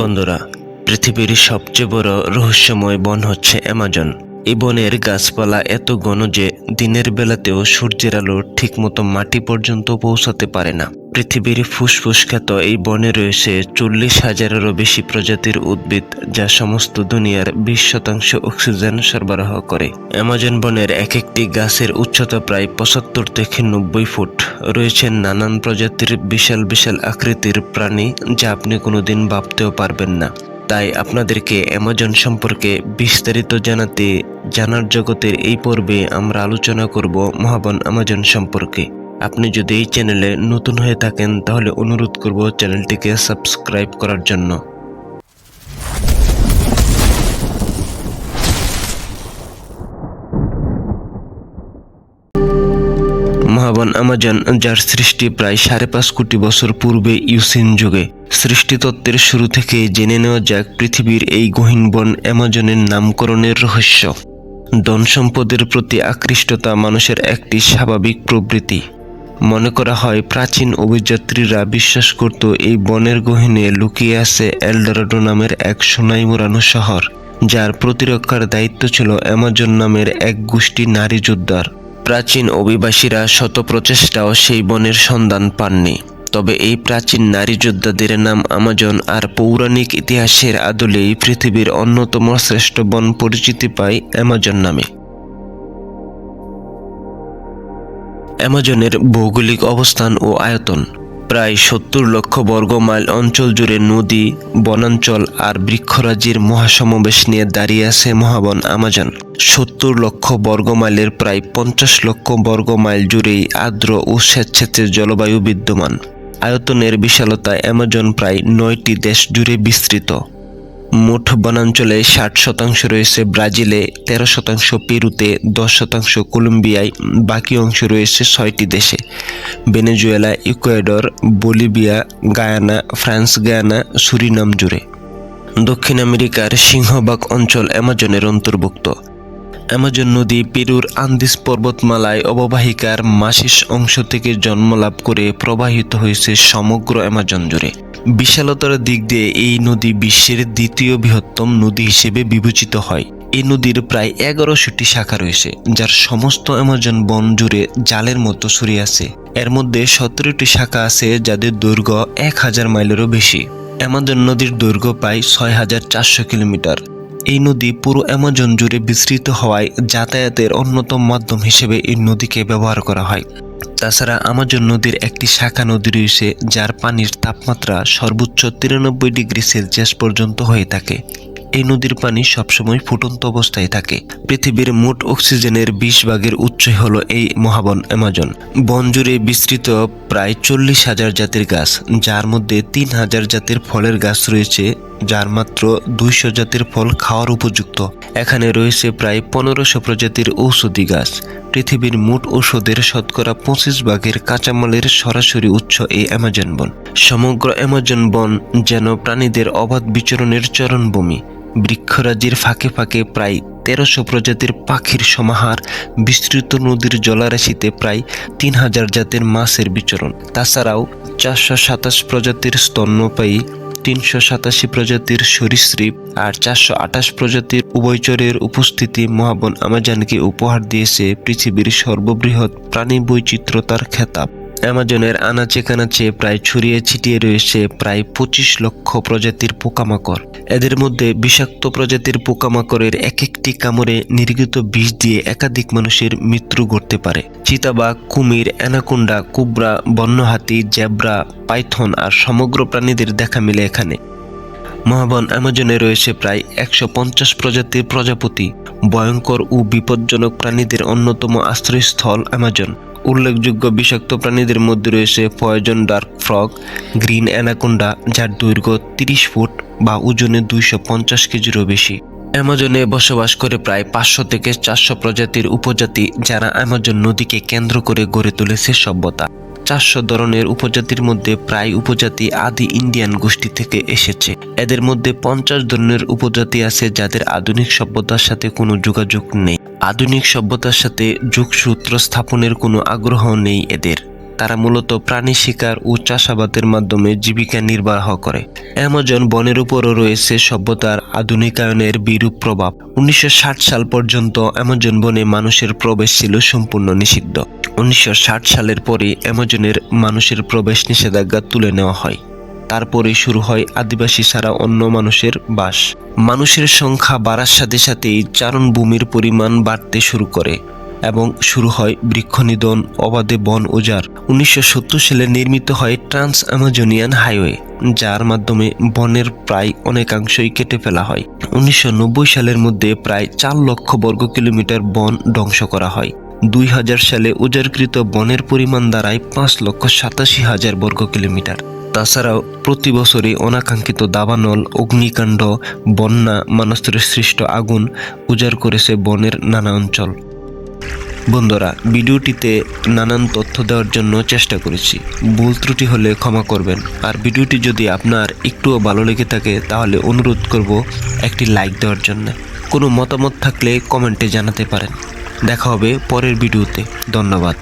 বন্ধুরা, পৃথিবীর সবচেয়ে বড় রহস্যময় বন হচ্ছে অ্যামাজন। এই বনের গাছপালা এত ঘন যে দিনের বেলাতেও সূর্যের আলো ঠিকমতো মাটি পর্যন্ত পৌঁছাতে পারে না। পৃথিবীর ফুসফুস খ্যাত এই বনে রয়েছে চল্লিশ হাজারেরও বেশি প্রজাতির উদ্ভিদ, যা সমস্ত দুনিয়ার বিশ শতাংশ অক্সিজেন সরবরাহ করে। অ্যামাজন বনের এক একটি গাছের উচ্চতা প্রায় পঁচাত্তর থেকে নব্বই ফুট। রয়েছে নানান প্রজাতির বিশাল বিশাল আকৃতির প্রাণী যা আপনি কোনোদিন ভাবতেও পারবেন না। তাই আপনাদেরকে অ্যামাজন সম্পর্কে বিস্তারিত জানাতে, জানার জগতের এই পর্বে আমরা আলোচনা করব মহাবন অ্যামাজন সম্পর্কে। আপনি যদি এই চ্যানেলে নতুন হয়ে থাকেন, তাহলে অনুরোধ করব চ্যানেলটিকে সাবস্ক্রাইব করার জন্য। মহাবন আমাজন যার সৃষ্টি প্রায় সাড়ে পাঁচ কোটি বছর পূর্বে ইউসিন যুগে। সৃষ্টিতত্ত্বের শুরু থেকে জেনে নেওয়া যাক পৃথিবীর এই গহীন বন অ্যামাজনের নামকরণের রহস্য। ধন সম্পদের প্রতি আকৃষ্টতা মানুষের একটি স্বাভাবিক প্রবৃত্তি। মনে করা হয় প্রাচীন অভিযাত্রীরা বিশ্বাস করত এই বনের গহীনে লুকিয়ে আছে এলডোরাডো নামের এক সোনাই মোড়ানো শহর, যার প্রতিরক্ষার দায়িত্ব ছিল অ্যামাজন নামের এক গোষ্ঠী নারী যোদ্ধার প্রাচীন অভিবাসীরা শত প্রচেষ্টাও সেই বনের সন্ধান পাননি। তবে এই প্রাচীন নারী যোদ্ধাদের নাম আমাজন আর পৌরাণিক ইতিহাসের আদলেই পৃথিবীর অন্যতম শ্রেষ্ঠ বন পরিচিতি পায় অ্যামাজন নামে। অ্যামাজনের ভৌগোলিক অবস্থান ও আয়তন প্রায় সত্তর লক্ষ বর্গ মাইল অঞ্চল জুড়ে নদী, বনাঞ্চল আর বৃক্ষরাজির মহাসমাবেশ নিয়ে দাঁড়িয়ে আছে মহাবন আমাজন। সত্তর লক্ষ বর্গ মাইলের প্রায় পঞ্চাশ লক্ষ বর্গ মাইল জুড়েই আর্দ্র ও স্বেচ্ছাচের জলবায়ু বিদ্যমান। আয়তনের বিশালতা অ্যামাজন প্রায় নয়টি দেশ জুড়ে বিস্তৃত। মোট বনাঞ্চলে ষাট শতাংশ রয়েছে ব্রাজিলে, তেরো শতাংশ পেরুতে, দশ শতাংশ কলম্বিয়ায়, বাকি অংশ রয়েছে ছয়টি দেশে। Venezuela, Ecuador, Bolivia, Guyana, France, Guyana, Suriname জুড়ে। দক্ষিণ আমেরিকার সিংহবাগ অঞ্চল অ্যামাজনের অন্তর্ভুক্ত। অ্যামাজন নদী পেরুর আন্দিস পর্বতমালায় অববাহিকার মাসিস অংশ থেকে জন্ম লাভ করে প্রবাহিত হয়েছে সমগ্র অ্যামাজন জুড়ে। বিশালতার দিক দিয়ে এই নদী বিশ্বের দ্বিতীয় বৃহত্তম নদী হিসেবে বিবেচিত হয়। এই নদীর প্রায় এগারোশোটি শাখা রয়েছে, যার সমস্ত অ্যামাজন বন জুড়ে জালের মতো ছড়িয়ে আছে। এর মধ্যে সতেরোটি শাখা আছে যাদের দৈর্ঘ্য এক হাজার মাইলেরও বেশি। অ্যামাজন নদীর দৈর্ঘ্য প্রায় ছয় হাজার চারশো কিলোমিটার। এই নদী পুরো অ্যামাজন জুড়ে বিস্তৃত হওয়ায় যাতায়াতের অন্যতম মাধ্যম হিসেবে এই নদীকে ব্যবহার করা হয়। তাছাড়া আমাজন নদীর একটি শাখা নদী রয়েছে, যার পানির তাপমাত্রা সর্বোচ্চ তিরানব্বই ডিগ্রি সেলসিয়াস পর্যন্ত হয়ে থাকে। এই নদীর পানি সবসময় ফুটন্ত অবস্থায় থাকে। পৃথিবীর মোট অক্সিজেনের বিশ ভাগের উৎসই হলো এই মহাবন অ্যামাজন। বন জুড়ে বিস্তৃত প্রায় চল্লিশ হাজার জাতের গাছ, যার মধ্যে তিন হাজার জাতের ফলের গাছ রয়েছে, যার মাত্র দুইশো জাতের ফল খাওয়ার উপযুক্ত। এখানে রয়েছে প্রায় পনেরোশো প্রজাতির ঔষধি গাছ। পৃথিবীর মোট ঔষধের শতকরা পঁচিশ ভাগের কাঁচামালের সরাসরি উৎস এই অ্যামাজন বন। সমগ্র অ্যামাজন বন যেন প্রাণীদের অবাধ বিচরণের চরণভূমি। বৃক্ষরাজির ফাঁকে ফাঁকে প্রায় তেরোশো প্রজাতির পাখির সমাহার, বিস্তৃত নদীর জলারাশিতে প্রায় তিন হাজার জাতের মাছের বিচরণ। তাছাড়াও চারশো সাতাশ প্রজাতির স্তন্যপায়ী, তিনশো সাতাশি প্রজাতির সরীসৃপ আর চারশো আঠাশ প্রজাতির উভয়চরের উপস্থিতি মহাবন আমাজনকে উপহার দিয়েছে পৃথিবীর সর্ববৃহৎ প্রাণী বৈচিত্র্যতার খেতাব। অ্যামাজনের আনাচে কানাচে প্রায় ছড়িয়ে ছিটিয়ে রয়েছে প্রায় পঁচিশ লক্ষ প্রজাতির পোকামাকড়। এদের মধ্যে বিষাক্ত প্রজাতির পোকামাকড়ের এক একটি কামড়ে নির্গত বিষ দিয়ে একাধিক মানুষের মৃত্যু ঘটতে পারে। চিতাবাঘ কুমির, অ্যানাকোন্ডা, কুবরা, বন্যহাতি, জেব্রা, পাইথন আর সমগ্র প্রাণীদের দেখা মিলে এখানে। মহাবন অ্যামাজনে রয়েছে প্রায় একশো পঞ্চাশ প্রজাতির প্রজাপতি। ভয়ঙ্কর ও বিপজ্জনক প্রাণীদের অন্যতম আশ্রয়স্থল অ্যামাজন। উল্লেখযোগ্য বিষাক্ত প্রাণীদের মধ্যে রয়েছে poison dart frog, green anaconda, যার দৈর্ঘ্য তিরিশ ফুট বা ওজনে দুইশো পঞ্চাশ কেজিরও বেশি। অ্যামাজনে বসবাস করে প্রায় পাঁচশো থেকে চারশো প্রজাতির উপজাতি যারা অ্যামাজন নদীকে কেন্দ্র করে গড়ে তুলেছে সভ্যতা। চারশো ধরনের উপজাতির মধ্যে প্রায় উপজাতি আদি ইন্ডিয়ান গোষ্ঠী থেকে এসেছে। এদের মধ্যে পঞ্চাশ ধরনের উপজাতি আছে যাদের আধুনিক সভ্যতার সাথে কোনো যোগাযোগ নেই। আধুনিক সভ্যতার সাথে যোগসূত্র স্থাপনের কোনো আগ্রহ নেই এদের। তারা মূলত প্রাণী শিকার ও চাষাবাদের মাধ্যমে জীবিকা নির্বাহ করে। অ্যামাজন বনের উপরও রয়েছে সভ্যতার আধুনিকায়নের বিরূপ প্রভাব। উনিশশো ষাট সাল পর্যন্ত অ্যামাজন বনে মানুষের প্রবেশ ছিল সম্পূর্ণ নিষিদ্ধ। উনিশশো ষাট সালের পরে অ্যামাজনের মানুষের প্রবেশ নিষেধাজ্ঞা তুলে নেওয়া হয়। তারপরে শুরু হয় আদিবাসী ছাড়া অন্য মানুষের বাস। মানুষের সংখ্যা বাড়ার সাথে সাথেই চারণভূমির পরিমাণ বাড়তে শুরু করে এবং শুরু হয় বৃক্ষনিধন অবাধে বন উজাড়। উনিশশো সত্তর সালে নির্মিত হয় ট্রান্স আমাজনিয়ান হাইওয়ে, যার মাধ্যমে বনের প্রায় অনেকাংশই কেটে ফেলা হয়। উনিশশো নব্বই সালের মধ্যে প্রায় চার লক্ষ বর্গ কিলোমিটার বন ধ্বংস করা হয়। দুই হাজার সালে উজাড়কৃত বনের পরিমাণ দাঁড়ায় পাঁচ লক্ষ সাতাশি হাজার বর্গ কিলোমিটার। তাছাড়াও প্রতি বছরই অনাকাঙ্ক্ষিত দাবানল, অগ্নিকাণ্ড, বন্যা মানুষের সৃষ্ট আগুন উজাড় করেছে বনের নানা অঞ্চল। বন্ধুরা, ভিডিওটিতে নানান তথ্য দেওয়ার জন্য চেষ্টা করেছি। ভুল ত্রুটি হলে ক্ষমা করবেন। আর ভিডিওটি যদি আপনার একটুও ভালো লেগে থাকে, তাহলে অনুরোধ করব একটি লাইক দেওয়ার জন্য। কোনো মতামত থাকলে কমেন্টে জানাতে পারেন। দেখা হবে পরের ভিডিওতে। ধন্যবাদ।